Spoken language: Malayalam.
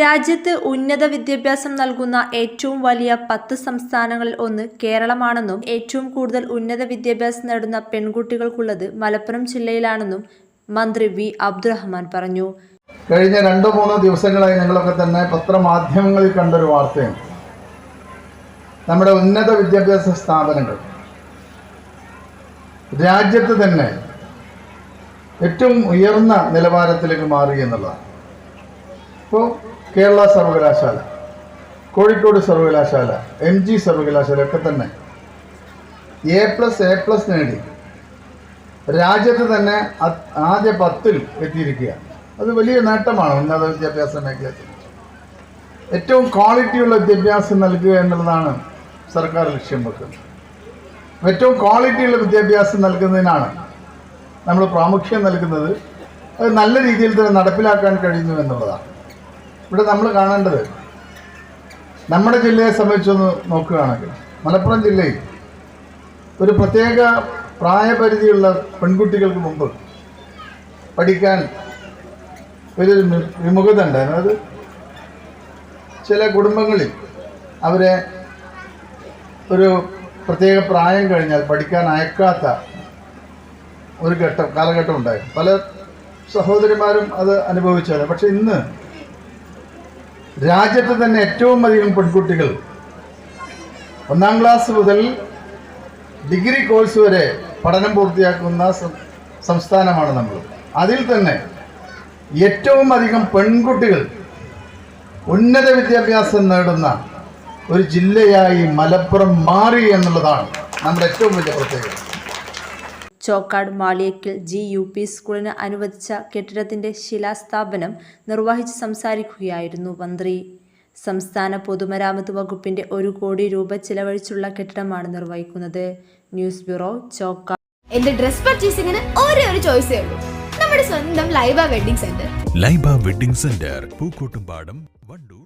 രാജ്യത്ത് ഉന്നത വിദ്യാഭ്യാസം നൽകുന്ന ഏറ്റവും വലിയ പത്ത് സംസ്ഥാനങ്ങളിൽ ഒന്ന് കേരളമാണെന്നും ഏറ്റവും കൂടുതൽ ഉന്നത വിദ്യാഭ്യാസം നേടുന്ന പെൺകുട്ടികൾക്കുള്ളത് മലപ്പുറം ജില്ലയിലാണെന്നും മന്ത്രി വി അബ്ദുറഹ്മാൻ പറഞ്ഞു. കഴിഞ്ഞ രണ്ടോ മൂന്നോ ദിവസങ്ങളായി നിങ്ങളൊക്കെ തന്നെ പത്രമാധ്യമങ്ങളിൽ കണ്ടൊരു വാർത്തയാണ്. നമ്മുടെ ഉന്നത വിദ്യാഭ്യാസ സ്ഥാപനങ്ങൾ. രാജ്യത്ത് തന്നെ ഏറ്റവും ഉയർന്ന നിലവാരത്തിലേക്ക് മാറി എന്നുള്ളതാണ്. ഇപ്പോൾ കേരള സർവകലാശാല കോഴിക്കോട് സർവകലാശാല എം ജി സർവകലാശാല ഒക്കെ തന്നെ. എ പ്ലസ് എ പ്ലസ് നേടി രാജ്യത്ത് തന്നെ ആദ്യ പത്തിൽ എത്തിയിരിക്കുക. അത് വലിയ നേട്ടമാണ് ഉന്നത വിദ്യാഭ്യാസ മേഖലയിൽ. ഏറ്റവും ക്വാളിറ്റിയുള്ള വിദ്യാഭ്യാസം നൽകുക എന്നുള്ളതാണ് സർക്കാർ ലക്ഷ്യം വെക്കുന്നത്. ഏറ്റവും ക്വാളിറ്റിയുള്ള വിദ്യാഭ്യാസം നൽകുന്നതിനാണ് നമ്മൾ പ്രാമുഖ്യം നൽകുന്നത്. അത് നല്ല രീതിയിൽ തന്നെ നടപ്പിലാക്കാൻ കഴിയുന്നു എന്നുള്ളതാണ്. ഇവിടെ നമ്മൾ കാണേണ്ടത് നമ്മുടെ ജില്ലയെ സംബന്ധിച്ചൊന്ന് നോക്കുകയാണെങ്കിൽ മലപ്പുറം ജില്ലയിൽ ഒരു പ്രത്യേക പ്രായപരിധിയുള്ള പെൺകുട്ടികൾക്ക് മുമ്പ് പഠിക്കാൻ ഒരു വി- വിമുഖത ഉണ്ടായിരുന്നു. അത് ചില കുടുംബങ്ങളിൽ അവരെ ഒരു പ്രത്യേക പ്രായം കഴിഞ്ഞാൽ പഠിക്കാൻ അയക്കാത്ത ഒരു ഘട്ടം കാലഘട്ടം ഉണ്ടായിരുന്നു. പല സഹോദരിമാരും അത് അനുഭവിച്ചത് പക്ഷെ ഇന്ന് രാജ്യത്ത് തന്നെ ഏറ്റവും അധികം പെൺകുട്ടികൾ ഒന്നാം ക്ലാസ് മുതൽ ഡിഗ്രി കോഴ്സ് വരെ പഠനം പൂർത്തിയാക്കുന്ന സംസ്ഥാനമാണ് നമ്മൾ. അതിൽ തന്നെ ഏറ്റവും അധികം പെൺകുട്ടികൾ ഉന്നത വിദ്യാഭ്യാസം നേടുന്ന ഒരു ജില്ലയായി മലപ്പുറം മാറി എന്നുള്ളതാണ് നമ്മുടെ ഏറ്റവും വലിയ പ്രത്യേകത. ചോക്കാട് മാളിയക്കിൽ ജി യു പി സ്കൂളിന് അനുവദിച്ച കെട്ടിടത്തിന്റെ ശിലാസ്ഥാപനം നിർവഹിച്ച് സംസാരിക്കുകയായിരുന്നു മന്ത്രി. സംസ്ഥാന പൊതുമരാമത്ത് വകുപ്പിന്റെ ഒരു കോടി രൂപ ചിലവഴിച്ചുള്ള കെട്ടിടമാണ് നിർവഹിക്കുന്നത്. News bureau Chokkad. എന്റെ ഡ്രസ് പർച്ചേസിംഗിന് ഒരേ ഒരു ചോയ്സേ ഉള്ളൂ. നമ്മുടെ സ്വന്തം Laiba wedding centre. Laiba wedding centre Pookkottumpadam Wandoor.